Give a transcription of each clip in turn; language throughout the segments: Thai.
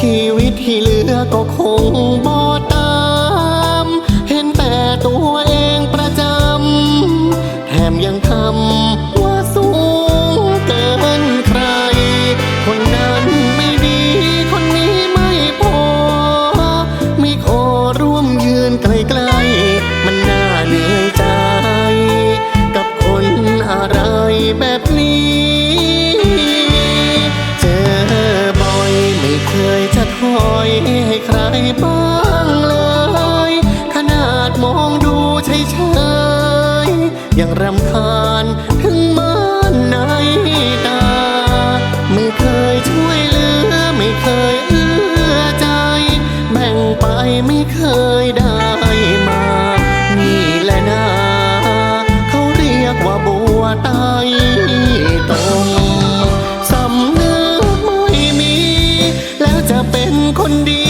ชีวิตที่เหลือก็คงบ่ตาม เห็นแต่ตัวเองประจำ แถมยังทำ ยังรำคาญถึงมานในตา ไม่เคยช่วยเหลือ ไม่เคยเอื้อใจ แบ่งไปไม่เคยได้มา นี่แหละนะเขาเรียกว่าบัวใต้ตรงสำนึกไม่มี แล้วจะเป็นคนดี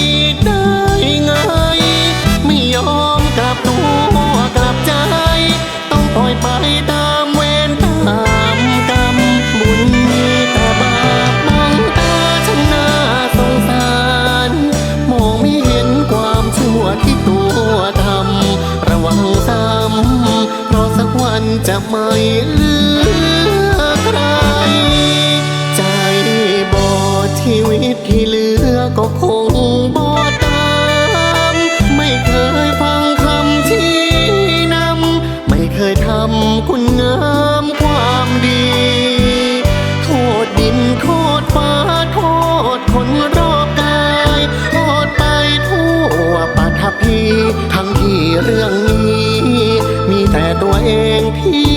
ที่ตัวทำระวังซ้ำเพราะสักวันจะไม่เลือ ตัวเองที่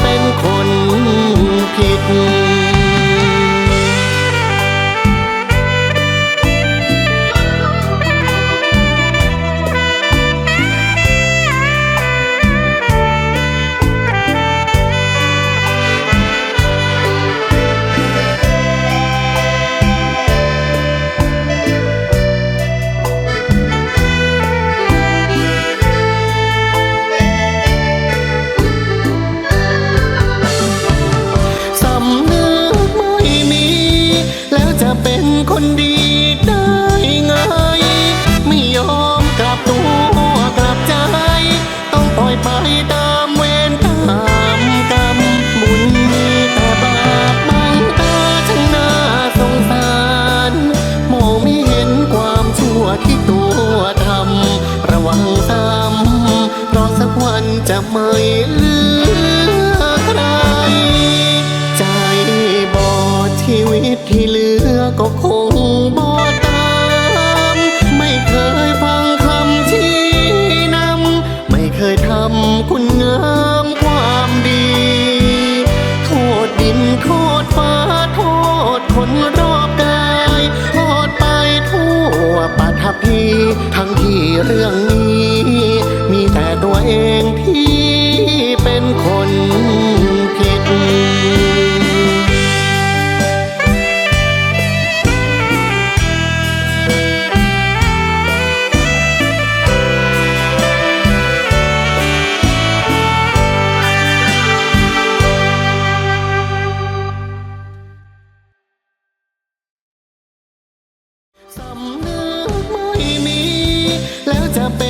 เป็นคนผิด จะไม่เลือใคร ใจบอดชีวิตที่เหลือก็คงบอดตาม ไม่เคยฟังคำชี้นำ ไม่เคยทำคุณงามความดี โทษดินโทษฟ้าโทษคนรอบกายโทษไปทั่วปัทภีทั้งที่เรื่องนี้ องที่เป็นคนผิด สำนึกไม่มี แล้วจะเป็น